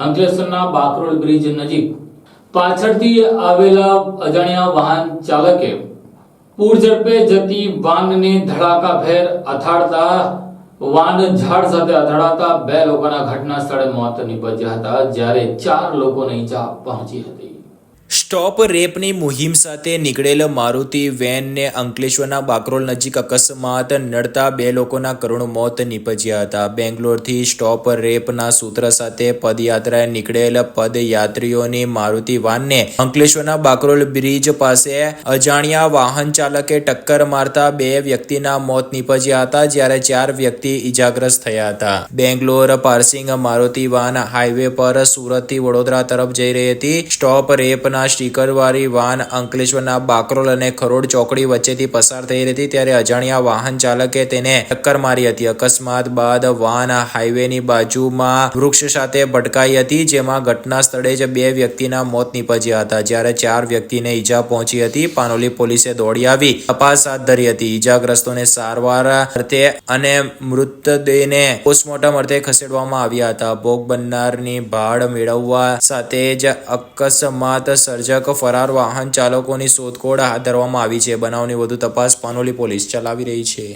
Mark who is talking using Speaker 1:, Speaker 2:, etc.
Speaker 1: અંકલેશ્વરના બાકરોલ બ્રિજ નજીક પાછળથી આવેલા અજાણ્યા વાહન ચાલકે પૂર ઝડપે જતી વાનને ધડાકાભેર અથાડતા વાન ઝાડ સાથે અથડાતા બે લોકોના ઘટના સ્થળે મોત નીપજ્યા હતા, જ્યારે ચાર લોકોને ઈજા પહોંચી હતી.
Speaker 2: સ્ટોપ રેપની મુહિમ સાથે નીકળેલ મારુતિ વેનને અંકલેશ્વરના બાકરોલ નજીક અકસ્માત નડતા બે લોકોના કરુણ મોત નીપજ્યા હતા. બેંગ્લોરથી સ્ટોપ રેપના સૂત્ર સાથે પદયાત્રાએ નીકળેલ પદયાત્રીઓની મારુતિ વાનને અંકલેશ્વરના બાકરોલ બ્રિજ પાસે અજાણ્યા વાહન ચાલકે ટક્કર મારતા બે વ્યક્તિના મોત નીપજ્યા હતા, જ્યારે ચાર વ્યક્તિ ઈજાગ્રસ્ત થયા હતા. Bangalore passing Maruti van highway પર સુરતથી વડોદરા તરફ જઈ રહી હતી. સ્ટોપ રેપના સ્ટીકરવાળી વાન અંકલેશ્વરના બાકરોલ અને ખરોડ ચોકડી વચ્ચેથી પસાર થઈ રહી હતી, ત્યારે અજાણ્યા વાહન ચાલકે તેને ટક્કર મારી હતી. અકસ્માત બાદ વાન હાઈવેની બાજુમાં વૃક્ષ સાથે ભટકાઈ હતી, જેમાં ઘટના સ્થળે જ બે વ્યક્તિના મોત નીપજ્યા હતા. જ્યારે ચાર વ્યક્તિને ઈજા પહોંચી હતી, પાનોલી પોલીસે દોડી આવી તપાસ હાથ ધરી હતી. ઈજાગ્રસ્તોને સારવાર અર્થે અને મૃતદેહને પોસ્ટમોર્ટમ અર્થે ખસેડવામાં આવ્યા હતા. ભોગ બનનારની ભાડ મેળવવા સાથે જ અકસ્માત સર્જક ફરાર વાહન ચાલકોની શોધખોળ હાથ ધરવામાં આવી છે. બનાવની વધુ તપાસ પાનોલી પોલીસ ચલાવી રહી છે.